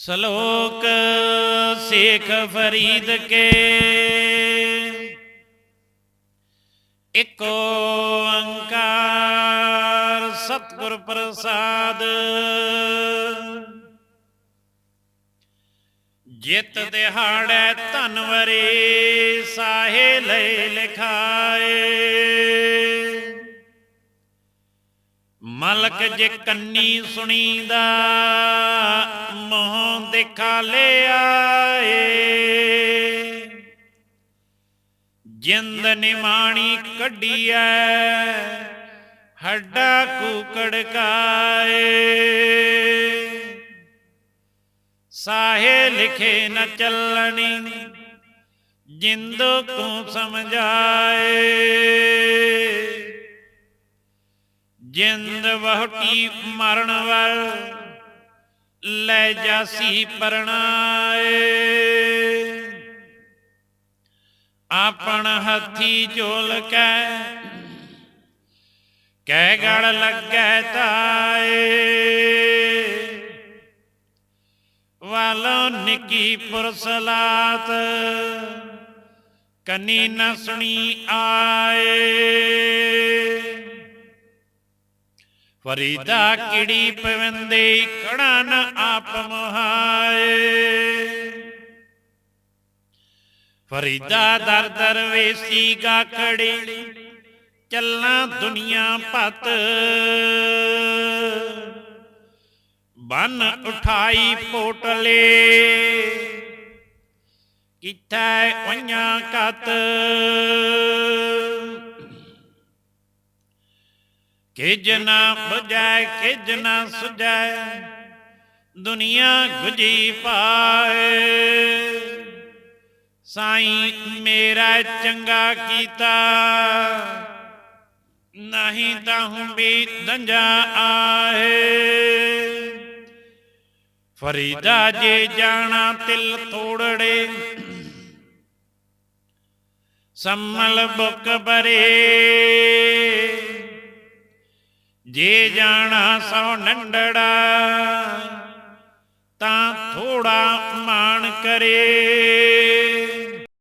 ਸ਼ਲੋਕ ਸੇਖ ਫਰੀਦ ਕੇ। ਇਕ ਓੰਕਾਰ ਸਤਿਗੁਰ ਪ੍ਰਸਾਦ। ਜਿਤ ਦਿਹਾੜੈ ਧਨਵਰੇ ਸਾਹੇ ਲੈ ਲਿਖਾਏ। ਮਲਕ ਜੇ ਕੰਨੀ ਸੁਣੀਦਾ, ਮੋਹ ਦੇਖਾ ਲਿਆਏ ਜਿੰਦ ਨਿਮਾਣੀ ਕੱਢੀਐ, ਹੱਡਾ ਕੂਕੜ ਕਾਏ ਸਾਹੇ ਲਿਖੇ ਨ ਚੱਲਣੀ, ਜਿੰਦ ਕੋ ਸਮਝਾਏ। ਜਿੰਦ ਵਹਟੀ ਮਰਨ ਵਰ ਲੈ ਜਾਸੀ ਪਰਣਾਏ। ਆਪਣ ਹੱਥੀ ਝੋਲ ਕੈ ਕਹਿ ਗੜ ਲੱਗੈ ਤਾਏ। ਵਾਲੋ ਨਿੱਕੀ ਪੁਰਸਲਾਤ ਕੰਨੀ ਨ ਸੁਣੀ ਆਏ। ਫਰੀਦਾ ਕਿੜੀ ਪਵੰਦੇ ਕੜਾ ਨ ਆਪ ਮਹਾਏ? ਫਰੀਦਾ ਦਰ ਦਰ ਵੇਸੀ ਗਾਖੜੀ ਚੱਲਾਂ ਦੁਨੀਆ ਭਤ। ਬਨ ਉਠਾਈ ਪੋਟਲੇ, ਕਿਥੈ ਉਈਆਂ ਕਤ? ਕਿਜ ਨਾ ਬੁਝੈ ਕਿਜ ਨਾ ਸੁਝੈ, ਦੁਨੀਆ ਗੁਜੀ ਪਾਏ। ਸਾਈਂ ਮੇਰਾ ਚੰਗਾ ਕੀਤਾ, ਨਹੀਂ ਤਾਂ ਵੀ ਦੰਜਾ ਆਏ। ਫਰੀਦਾ ਜੇ ਜਾਣਾ ਤਿਲ ਤੋੜੜੇ, ਸੰਮਲ ਬੁੱਕ ਬਰੇ। ਜੇ ਜਾਣਾ ਸੋ ਨੰਡੜਾ ਤਾਂ ਥੋੜਾ ਮਾਣ ਕਰੇ।